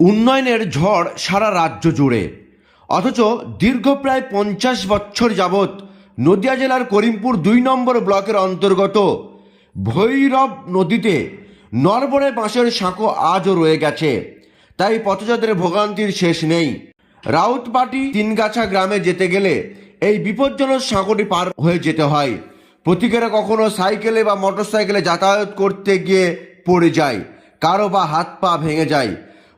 উন্নয়নের ঝড় সারা রাজ্য জুড়ে। অথচ দীর্ঘ প্রায় পঞ্চাশ বছর যাবৎ নদিয়া জেলার করিমপুর দুই নম্বর ব্লকের অন্তর্গত ভৈরব নদীতে নরবরে বাঁশের সাঁকো আজও রয়ে গেছে। তাই পথযাত্রীর ভোগান্তির শেষ নেই। রাউতপাটি, তিনগাছা গ্রামে যেতে গেলে এই বিপজ্জনক সাঁকোটি পার হয়ে যেতে হয়। প্রতিকারে কখনো সাইকেলে বা মোটরসাইকেলে যাতায়াত করতে গিয়ে পড়ে যায়। কারও বা হাত পা ভেঙে যায়।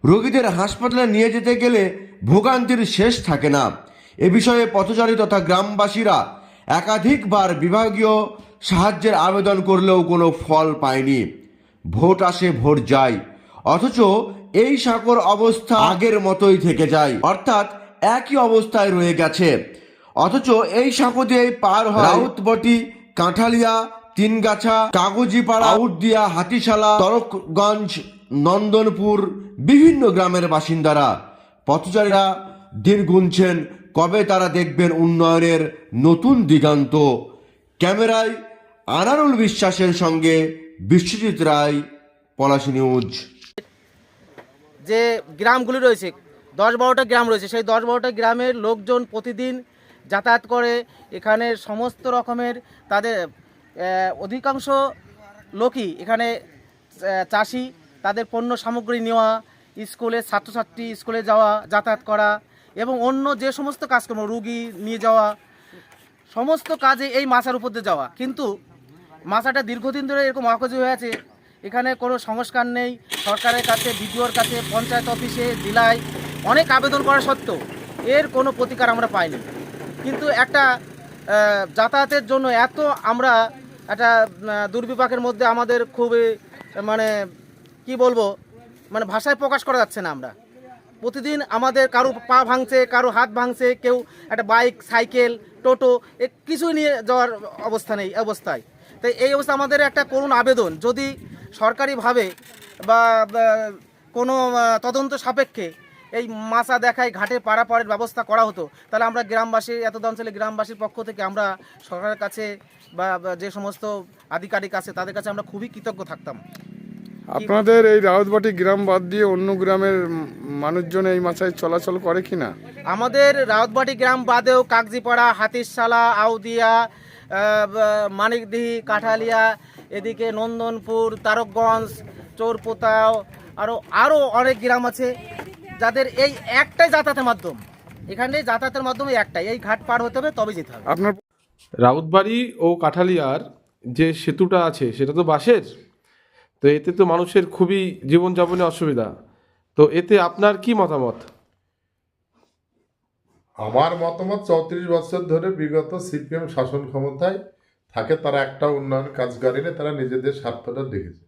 রোগীদের হাসপাতালে নিয়ে যেতে গেলে ভোগান্তির শেষ থাকে না। এ বিষয়ে পথচারী তথা গ্রামবাসীরা একাধিকবার বিভাগীয় সাহায্যের আবেদন করলেও কোনো ফল পায়নি। ভোট আসে, ভোট যায়। অথচ এই সাঁকোর অবস্থা আগের মতোই থেকে যায়। অর্থাৎ একই অবস্থায় রয়ে গেছে। অথচ এই সাঁকো দিয়ে পার হয় রাউতবটি, কাঁঠালিয়া তিনগাছা, কাগজিপাড়া, আউটদিয়া, হাতিশালা, তরকগঞ্জ, নন্দনপুর, বিভিন্ন গ্রামের বাসিন্দারা। পথচারীরা দিন গুনছেন, কবে তারা দেখবেন উন্নয়নের নতুন দিগান্ত। ক্যামেরায় আনারুল বিশ্বাসের সঙ্গে বিশ্বজিৎ রায়, পলাশী নিউজ। যে গ্রামগুলি রয়েছে, দশ বারোটা গ্রাম রয়েছে, সেই দশ বারোটা গ্রামের লোকজন প্রতিদিন যাতায়াত করে। এখানে সমস্ত রকমের তাদের অধিকাংশ লোকই এখানে চাষি, তাদের পণ্য সামগ্রী নেওয়া, স্কুলে ছাত্রছাত্রী স্কুলে যাওয়া, যাতায়াত করা এবং অন্য যে সমস্ত কাজকর্ম, রুগী নিয়ে যাওয়া, সমস্ত কাজে এই মাছার উপর দিয়ে যাওয়া। কিন্তু মাছাটা দীর্ঘদিন ধরে এরকম অকাজি হয়ে আছে, এখানে কোনো সংস্কার নেই। সরকারের কাছে, বিডিওর কাছে, পঞ্চায়েত অফিসে, জেলায় অনেক আবেদন করা সত্ত্বেও এর কোনো প্রতিকার আমরা পাইনি। কিন্তু একটা যাতায়াতের জন্য এত আমরা একটা দুর্বিপাকের মধ্যে আমাদের খুবই মানে কি বলব মানে ভাষায় প্রকাশ করা যাচ্ছে না আমরা। প্রতিদিন আমাদের কারও পা ভাঙছে, কারও হাত ভাঙছে, কেউ একটা বাইক, সাইকেল, টোটো, এ কিছুই নিয়ে যাওয়ার অবস্থা নেই, অবস্থায়। তাই এই অবস্থা আমাদের একটা করুণ আবেদন। যদি সরকারিভাবে বা কোনো তদন্ত সাপেক্ষে এই মাছা দেখায় ঘাটে পারাপারের ব্যবস্থা করা হতো। তাহলে আমরা গ্রামবাসী এত অঞ্চলে গ্রামবাসীর পক্ষ থেকে আমরা সরকারের কাছে বা যে সমস্ত আধিকারিক আছে তাদের কাছে আমরা খুবই কৃতজ্ঞ থাকতাম। আপনাদের এই রাউতবাটি গ্রাম বাদ দিয়ে অন্য গ্রামের মানুষজন এই মাছায় চলাচল করে কিনা? আমাদের রাউতবাটি গ্রাম বাদেও কাগজিপাড়া হাতিরশালা আউদিয়া মানিকদিহি কাঠালিয়া এদিকে নন্দনপুর তারকগঞ্জ চোরপোতাও আরও আরও অনেক গ্রাম আছে। যাদের এই একটাই যাতায়াতের মাধ্যম এখানে যাতায়াতের মাধ্যমে একটাই এই ঘাট পার হতে হবে তবে যেতে হবে। আপনার রাউতবাড়ি ও কাঠালিয়ার যে সেতুটা আছে সেটা তো বাঁশের? তো এতে তো মানুষের খুবই জীবনযাপনে অসুবিধা। তো এতে আপনার কি মতামত? আমার মতামত চৌত্রিশ বছর ধরে বিগত সিপিএম শাসন ক্ষমতায় থাকে তারা একটা উন্নয়ন কাজ করেনি তারা নিজেদের স্বার্থটা দেখেছে।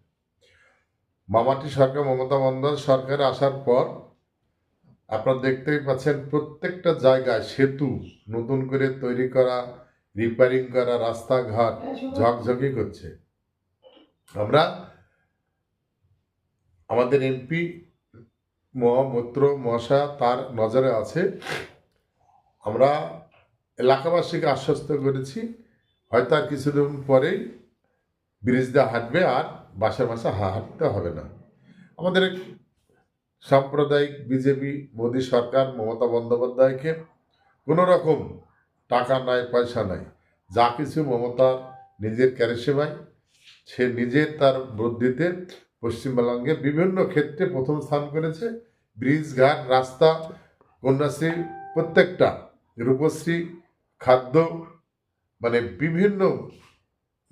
মামাটি সরকার মমতা বন্দ্যোপাধ্যায় সরকার আসার পর আপনারা দেখতেই পাচ্ছেন প্রত্যেকটা জায়গায় সেতু নতুন করে তৈরি করা রিপেয়ারিং করা রাস্তাঘাট ঝকঝকি করছে। আমরা আমাদের এমপি মহামূত্র মশা তার নজরে আছে। আমরা এলাকাবাসীকে আশ্বস্ত করেছি হয়তো আর কিছুদিন পরেই ব্রিজ দিয়ে হাঁটবে আর বাসা বাসা হাঁটতে হবে না। আমাদের সাম্প্রদায়িক বিজেপি, মোদী সরকার, মমতা বন্দ্যোপাধ্যায়কে কোনো রকম টাকা নাই, পয়সা নাই। যা কিছু মমতার নিজের ক্যারিসেমায়, সে নিজের তার বুদ্ধিতে পশ্চিমবঙ্গে বিভিন্ন ক্ষেত্রে প্রথম স্থান করেছে। ব্রিজ, ঘাট, রাস্তা, কন্যাশ্রী, প্রত্যেকটা রূপশ্রী, খাদ্য মানে বিভিন্ন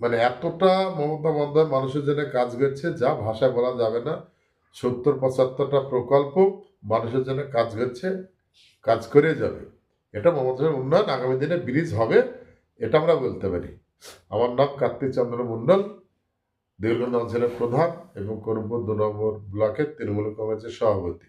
মানে এতটা মমতা বন্দ্যোপাধ্যায় মানুষের জন্য কাজ করছে যা ভাষায় বলা যাবে না। সত্তর, পঁচাত্তরটা প্রকল্প মানুষের জন্য কাজ করছে, কাজ করে যাবে। এটা মমতার উন্নয়ন, আগামী দিনে ব্রিজ হবে, এটা আমরা বলতে পারি। আমার নাম কার্তিক চন্দ্র মণ্ডল দীর্ঘ অঞ্চলের প্রধান এবং করমপুর দু নম্বর ব্লকের তৃণমূল কংগ্রেসের সভাপতি।